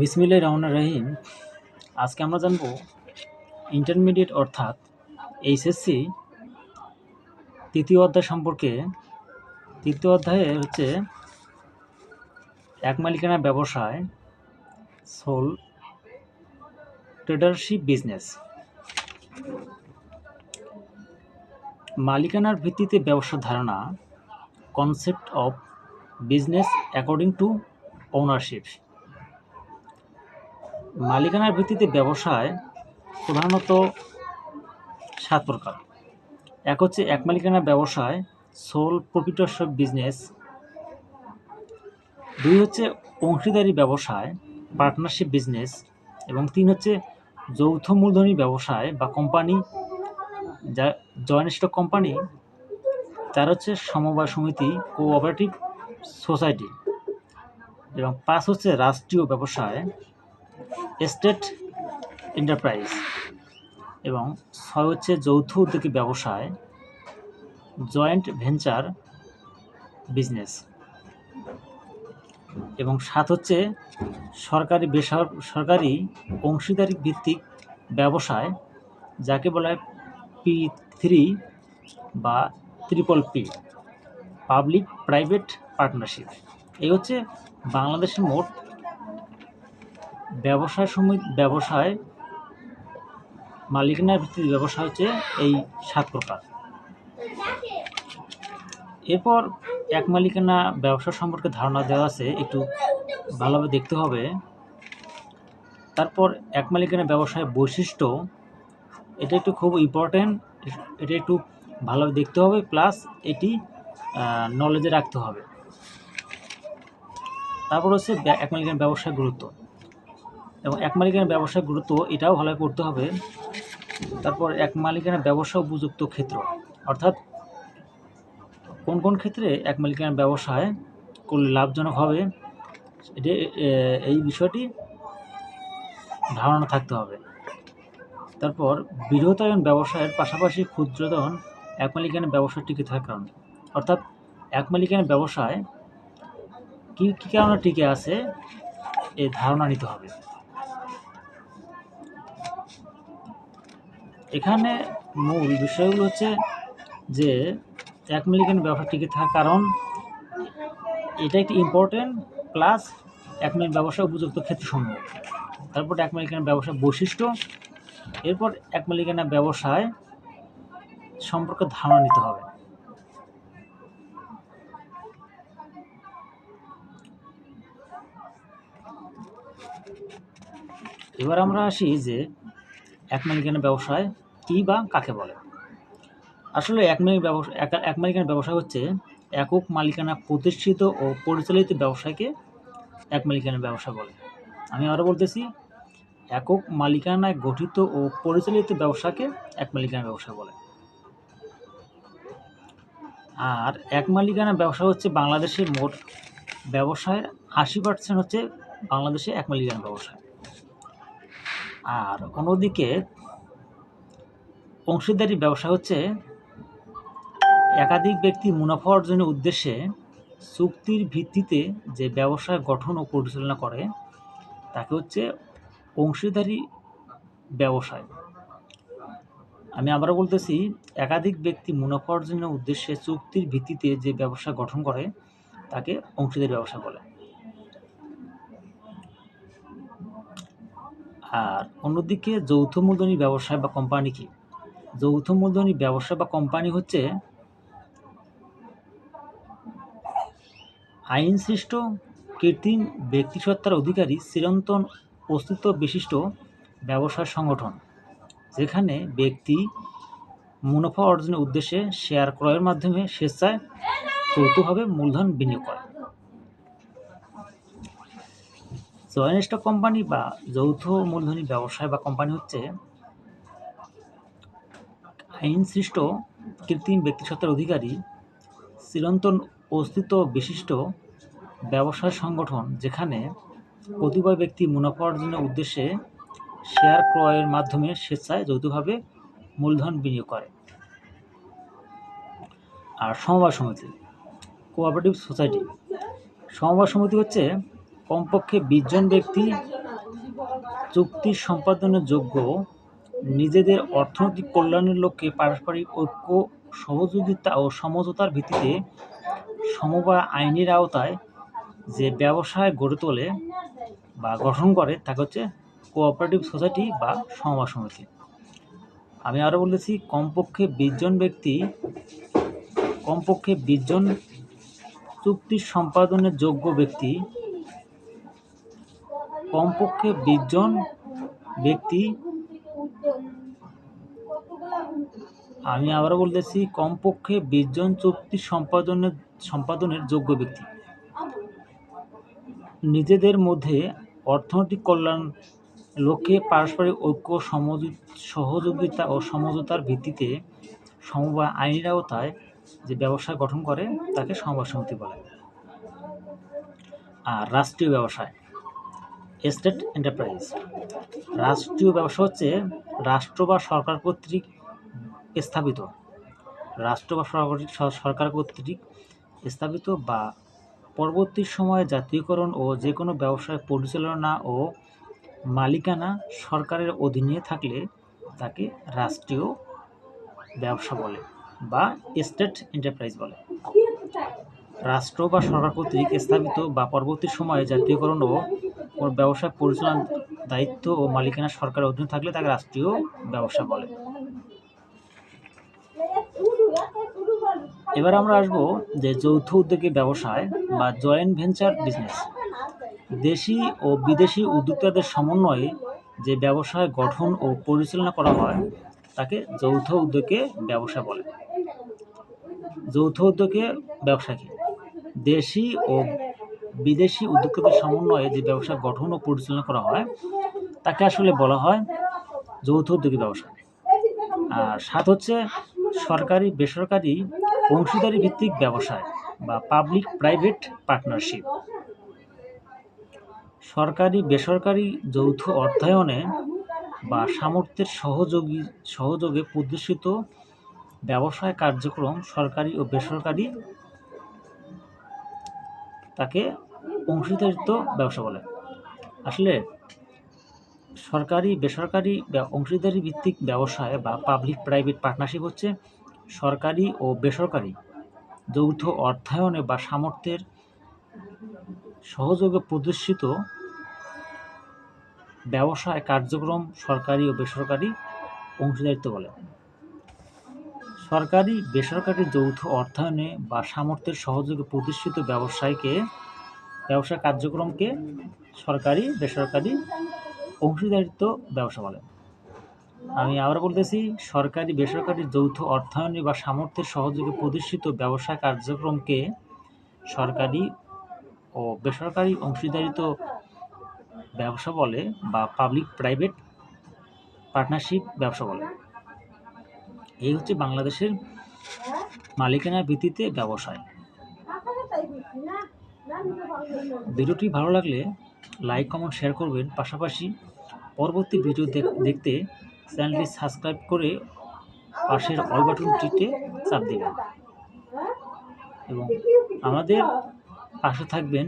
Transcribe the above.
বিসমিল্লাহ রহমান রহিম। আজকে আমরা জানব ইন্টারমিডিয়েট অর্থাৎ এইচএসসি তৃতীয় অধ্যায় সম্পর্কে। তৃতীয় অধ্যায়ে হচ্ছে এক মালিকানা ব্যবসায় সোল ট্রেডারশিপ বিজনেস মালিকানার ভিত্তিতে ব্যবসার ধারণা concept of business according to ownership মালিকানার ভিত্তিতে ব্যবসায় প্রধানত সাত প্রকার। এক হচ্ছে এক মালিকানা ব্যবসায় সোল প্রফিটারশিপ বিজনেস দুই হচ্ছে অংশীদারি ব্যবসায় পার্টনারশিপ বিজনেস এবং তিন হচ্ছে যৌথ মূলধনী ব্যবসায় বা কোম্পানি যা জয়েন্ট স্টক কোম্পানি চার হচ্ছে সমবায় সমিতি কোঅপারেটিভ সোসাইটি এবং পাঁচ হচ্ছে রাষ্ট্রীয় ব্যবসায় স্টেট এন্টারপ্রাইজ এবং ছয় হচ্ছে যৌথ উদ্যোগী ব্যবসায় জয়েন্ট ভেঞ্চার বিজনেস এবং সাত হচ্ছে সরকারি বেসর, সরকারি অংশীদারি ভিত্তিক ব্যবসায়, যাকে বলা হয় পি থ্রি বা triple P public private partnership এই হচ্ছে বাংলাদেশের মোট ব্যবসায় সমিতি ব্যবসায় মালিকানার ভিত্তিতে ব্যবসা হচ্ছে এই সাত প্রকার। এরপর এক মালিকানা ব্যবসা সম্পর্কে ধারণা দেওয়া আছে, একটু ভালোভাবে দেখতে হবে। তারপর এক মালিকানা ব্যবসায় বৈশিষ্ট্য, এটা একটু খুব ইম্পর্ট্যান্ট এটা একটু ভালোভাবে দেখতে হবে প্লাস এটি নলেজে রাখতে হবে। তারপর হচ্ছে এক মালিকানা ব্যবসায় গুরুত্ব। এবং এক মালিকানা ব্যবসায় গুরুত্ব এটাও ভালোভাবে পড়তে হবে। তারপর এক মালিকানা ব্যবসা উপযুক্ত ক্ষেত্র। অর্থাৎ কোন কোন ক্ষেত্রে এক মালিকানা ব্যবসায় করলে লাভজনক হবে, এটি এই বিষয়টি ধারণা থাকতে হবে। তারপর বৃহতায়ন ব্যবসায়ের পাশাপাশি ক্ষুদ্রতন এক মালিকানা ব্যবসা টিকে থাকার কারণ। অর্থাৎ এক মালিকানা ব্যবসায় কী কী কারণে টিকে আছে, এ ধারণা নিতে হবে। এখানে মূল বিষয়গুলো হচ্ছে যে, এক মালিকানা ব্যবসা টিকে থাকার কারণ, এটা একটি ইম্পর্টেন্ট প্লাস এক মিনিট ব্যবসা উপযুক্ত ক্ষেত্র সম্ভব তারপর এক মালিকানা ব্যবসার বৈশিষ্ট্য, এরপর এক মালিকানা ব্যবসায় সম্পর্কে ধারণা নিতে হবে। এবার আমরা আসি যে এক মালিকানা ব্যবসায় কী বা কাকে বলে। আসলে এক মালিক ব্যবসা, এক মালিকানা ব্যবসা হচ্ছে একক মালিকানা প্রতিষ্ঠিত ও পরিচালিত ব্যবসাকে এক মালিকানা ব্যবসা বলে। আমি আরও বলতেছি, একক মালিকানায় গঠিত ও পরিচালিত ব্যবসাকে এক মালিকানা ব্যবসা বলে। আর এক মালিকানা ব্যবসা হচ্ছে বাংলাদেশের মোট ব্যবসায়ের আশি পার্সেন্ট হচ্ছে বাংলাদেশে এক মালিকানা ব্যবসা আর অন্যদিকে অংশীদারি ব্যবসা হচ্ছে একাধিক ব্যক্তি মুনাফা অর্জনের উদ্দেশ্যে চুক্তির ভিত্তিতে যে ব্যবসা গঠন ও পরিচালনা করে, তাকে হচ্ছে অংশীদারি ব্যবসায়। আমি আবারও বলতেছি, একাধিক ব্যক্তি মুনাফা অর্জনের উদ্দেশ্যে চুক্তির ভিত্তিতে যে ব্যবসা গঠন করে, তাকে অংশীদারি ব্যবসা বলে। আর অন্যদিকে যৌথ মূলধনী ব্যবসায় বা কোম্পানি কি? যৌথ মূলধনী ব্যবসা বা কোম্পানি হচ্ছে আইন সৃষ্ট কৃত্রিম ব্যক্তিসত্তার অধিকারী চিরন্তন অস্তিত্ব বিশিষ্ট ব্যবসার সংগঠন, যেখানে ব্যক্তি মুনাফা অর্জনের উদ্দেশ্যে শেয়ার ক্রয়ের মাধ্যমে স্বেচ্ছায় যৌথভাবে মূলধন বিনিয়োগ করে। স্টক কোম্পানি বা যৌথ মূলধনী ব্যবসায় বা কোম্পানি হচ্ছে আইন সৃষ্ট কৃত্রিম ব্যক্তিসত্তার অধিকারী, চিরন্তন অস্তিত্ব বিশিষ্ট ব্যবসায় সংগঠন যেখানে কতিপয় ব্যক্তি মুনাফা অর্জনের উদ্দেশ্যে শেয়ার ক্রয়ের মাধ্যমে স্বেচ্ছায় যৌথভাবে মূলধন বিনিয়োগ করে। আর সমবায় সমিতি কোঅপারেটিভ সোসাইটি সমবায় সমিতি হচ্ছে কমপক্ষে বিশ জন ব্যক্তি চুক্তি সম্পাদনের যোগ্য। নিজেদের অর্থনৈতিক কল্যাণের লক্ষ্যে পারস্পরিক ঐক্য, সহযোগিতা ও সমঝোতার ভিত্তিতে সমবায় আইনের আওতায় যে ব্যবসায় গড়ে তোলে বা গঠন করে, তাকে হচ্ছে কোঅপারেটিভ সোসাইটি বা সমবায় সমিতি। আমি আরও বলেছি, কমপক্ষে বিশ জন ব্যক্তি, কমপক্ষে বিশ জন চুক্তি সম্পাদনের যোগ্য ব্যক্তি কমপক্ষে বিশ জন ব্যক্তি আমি আবারও বলতেছি, কমপক্ষে বিশ জন চুক্তি সম্পাদনের সম্পাদনের যোগ্য ব্যক্তি। নিজেদের মধ্যে অর্থনৈতিক কল্যাণ লক্ষ্যে পারস্পরিক ঐক্য সহযোগিতা ও সমঝোতার ভিত্তিতে সমবায় আইনের আওতায় যে ব্যবসা গঠন করে, তাকে সমবায় সমিতি বলে। আর রাষ্ট্রীয় ব্যবসায়। State enterprise. রাষ্ট্রীয় ব্যবসা হচ্ছে রাষ্ট্র বা সরকার কর্তৃক স্থাপিত। রাষ্ট্র বা সরকার- সরকার কর্তৃক স্থাপিত বা পরবর্তী সময়ে জাতীয়করণ ও যে কোনো ব্যবসায় পরিচালনা ও মালিকানা সরকারের অধীনে থাকলে তাকে রাষ্ট্রীয় ব্যবসা বলে বা স্টেট এন্টারপ্রাইজ বলে। রাষ্ট্র বা সরকার কর্তৃক স্থাপিত বা পরবর্তী সময়ে জাতীয়করণ ও কোনো ব্যবসা পরিচালনার দায়িত্ব ও মালিকানা সরকারের অধীনে থাকলে তাকে রাষ্ট্রীয় ব্যবসা বলে। এবার আমরা আসব যে যৌথ উদ্যোগী ব্যবসায় বা জয়েন্ট ভেঞ্চার বিজনেস। দেশি ও বিদেশি উদ্যোক্তাদের সমন্বয়ে যে ব্যবসায় গঠন ও পরিচালনা করা হয়, তাকে যৌথ উদ্যোগে ব্যবসা বলে। যৌথ উদ্যোগে ব্যবসা কি? দেশি ও বিদেশি উদ্যোক্তাদের সমন্বয়ে যে ব্যবসা গঠন ও পরিচালনা করা হয়, তাকে আসলে বলা হয় যৌথ উদ্যোগী ব্যবসা। আর সাত হচ্ছে সরকারি, বেসরকারি অংশীদারি ভিত্তিক ব্যবসায় বা পাবলিক প্রাইভেট পার্টনারশিপ সরকারি, বেসরকারি যৌথ অর্থায়নে বা সামর্থ্যের সহযোগী, সহযোগে প্রদর্শিত ব্যবসায় কার্যক্রম সরকারি ও বেসরকারি তাকে অংশীদারিত্ব ব্যবসা বলে। আসলে সরকারি, বেসরকারি অংশীদারি ভিত্তিক ব্যবসায় বা পাবলিক প্রাইভেট পার্টনারশিপ হচ্ছে সরকারি ও বেসরকারি যৌথ অর্থায়নে বা সামর্থ্যের সহযোগে প্রদর্শিত ব্যবসায় কার্যক্রম সরকারি ও বেসরকারি অংশীদারিত্ব বলে। সরকারি, বেসরকারি যৌথ অর্থায়নে বা সামর্থ্যের সহযোগে প্রতিষ্ঠিত ব্যবসায়কে ব্যবসা কার্যক্রমকে সরকারি, বেসরকারি অংশীদারিত্ব ব্যবসা বলে। আমি আবার বলতেছি, সরকারি, বেসরকারি যৌথ অর্থায়নে বা সামর্থ্যের সহযোগে প্রতিষ্ঠিত ব্যবসা কার্যক্রমকে সরকারি ও বেসরকারি অংশীদারিত্ব ব্যবসা বলে বা পাবলিক প্রাইভেট পার্টনারশিপ ব্যবসা বলে। এই হচ্ছে বাংলাদেশের মালিকানার ভিত্তিতে ব্যবসায়। ভিডিওটি ভালো লাগলে লাইক কমেন্ট শেয়ার করবেন। পাশাপাশি পরবর্তী ভিডিও দেখ- দেখতে চ্যানেলটি সাবস্ক্রাইব করে পাশের অল বাটনটিতে চাপ দেবেন। এবং আমাদের পাশে থাকবেন